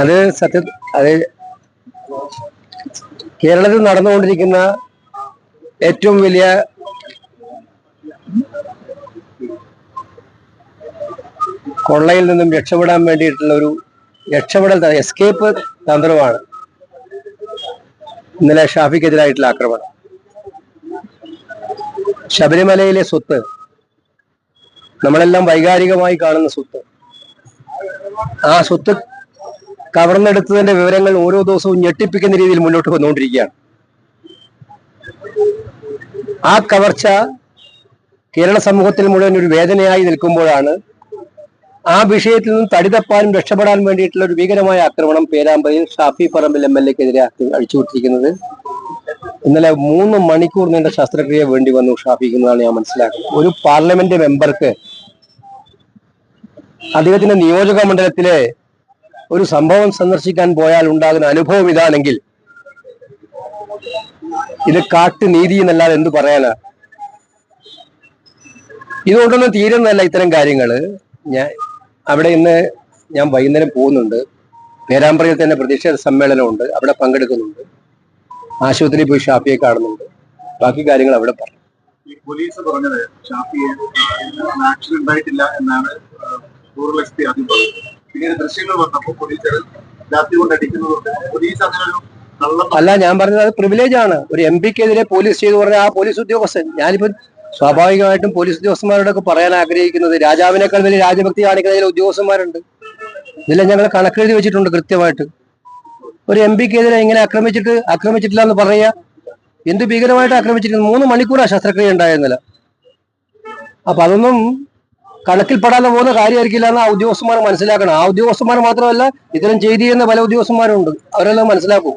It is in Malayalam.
അത് സത്യ അത് കേരളത്തിൽ നടന്നുകൊണ്ടിരിക്കുന്ന ഏറ്റവും വലിയ കൊള്ളയിൽ നിന്നും രക്ഷപ്പെടാൻ വേണ്ടിയിട്ടുള്ള ഒരു രക്ഷപ്പെടൽ എസ്കേപ്പ് തന്ത്രമാണ്. ഇന്നലെ ഷാഫിക്കെതിരായിട്ടുള്ള ആക്രമണം. ശബരിമലയിലെ സ്വത്ത് നമ്മളെല്ലാം വൈകാരികമായി കാണുന്ന സ്വത്ത് ആ സ്വത്ത് കവർന്നെടുത്തതിന്റെ വിവരങ്ങൾ ഓരോ ദിവസവും ഞെട്ടിപ്പിക്കുന്ന രീതിയിൽ മുന്നോട്ട് വന്നുകൊണ്ടിരിക്കുകയാണ്. ആ കവർച്ച കേരള സമൂഹത്തിൽ മുഴുവൻ ഒരു വേദനയായി നിൽക്കുമ്പോഴാണ് ആ വിഷയത്തിൽ നിന്നും തടിതപ്പാനും രക്ഷപ്പെടാൻ വേണ്ടിയിട്ടുള്ള ഒരു ഭീകരമായ ആക്രമണം പേരാമ്പ്രയിൽ ഷാഫി പറമ്പിൽ എം എൽ എക്കെതിരെ അഴിച്ചുവിട്ടിരിക്കുന്നത് ഇന്നലെ മൂന്ന് മണിക്കൂർ നീണ്ട ശസ്ത്രക്രിയ വേണ്ടി വന്നു ഷാഫിക്ക് എന്നാണ് ഞാൻ മനസ്സിലാക്കുന്നത്. ഒരു പാർലമെന്റ് മെമ്പർക്ക് അദ്ദേഹത്തിന്റെ നിയോജക മണ്ഡലത്തിലെ ഒരു സംഭവം സന്ദർശിക്കാൻ പോയാൽ ഉണ്ടാകുന്ന അനുഭവം ഇതാണെങ്കിൽ ഇത് കാട്ടുനീതി എന്നല്ലാതെ എന്ത് പറയാനാ? ഇതുകൊണ്ടൊന്നും തീരുന്നതല്ല ഇത്തരം കാര്യങ്ങൾ. ഞാൻ അവിടെ ഇന്ന് ഞാൻ വൈകുന്നേരം പോകുന്നുണ്ട്. പേരാമ്പ്രയിൽ തന്നെ പ്രതിഷേധ സമ്മേളനമുണ്ട്. അവിടെ പങ്കെടുക്കുന്നുണ്ട്. ആശുപത്രിയിൽ പോയി ഷാപ്പിയെ കാണുന്നുണ്ട്. ബാക്കി കാര്യങ്ങൾ അവിടെ പറഞ്ഞു പോലീസ് പറഞ്ഞത് ഷാപ്പിയെ ആക്ഷൻ ഉണ്ടായിട്ടില്ല എന്നാണ് പറഞ്ഞത്. പിന്നീട് ദൃശ്യങ്ങൾ വന്നപ്പോൾ പോലീസ് ലാത്തി കൊണ്ട് പോലീസ് അല്ല ഞാൻ പറഞ്ഞത് അത് പ്രിവിലേജ് ആണ്. ഒരു എം പിക്കെതിരെ പോലീസ് ചെയ്തു പറഞ്ഞ ആ പോലീസ് ഉദ്യോഗസ്ഥൻ ഞാനിപ്പോ സ്വാഭാവികമായിട്ടും പോലീസ് ഉദ്യോഗസ്ഥന്മാരോടൊക്കെ പറയാൻ ആഗ്രഹിക്കുന്നത് രാജാവിനേക്കാൾ വലിയ രാജഭക്തി കാണിക്കുന്ന ചില ഉദ്യോഗസ്ഥന്മാരുണ്ട്. ഇതെല്ലാം ഞങ്ങൾ കണക്കെഴുതി വെച്ചിട്ടുണ്ട് കൃത്യമായിട്ട്. ഒരു എം പിക്കെതിരെ ഇങ്ങനെ ആക്രമിച്ചിട്ട് ആക്രമിച്ചിട്ടില്ല എന്ന് പറയാ എന്ത് ഭീകരമായിട്ട് ആക്രമിച്ചിരിക്കുന്നു? മൂന്ന് മണിക്കൂറാണ് ശസ്ത്രക്രിയ ഉണ്ടായിരുന്നില്ല. അപ്പൊ അതൊന്നും കണക്കിൽപ്പെടാതെ പോകുന്ന കാര്യമായിരിക്കില്ല എന്ന് ആ ഉദ്യോഗസ്ഥന്മാർ മനസ്സിലാക്കണം. ആ ഉദ്യോഗസ്ഥന്മാർ മാത്രമല്ല ഇത്തരം ചെയ്തി എന്ന പല ഉദ്യോഗസ്ഥന്മാരുണ്ട്. അവരെല്ലാം മനസ്സിലാക്കും.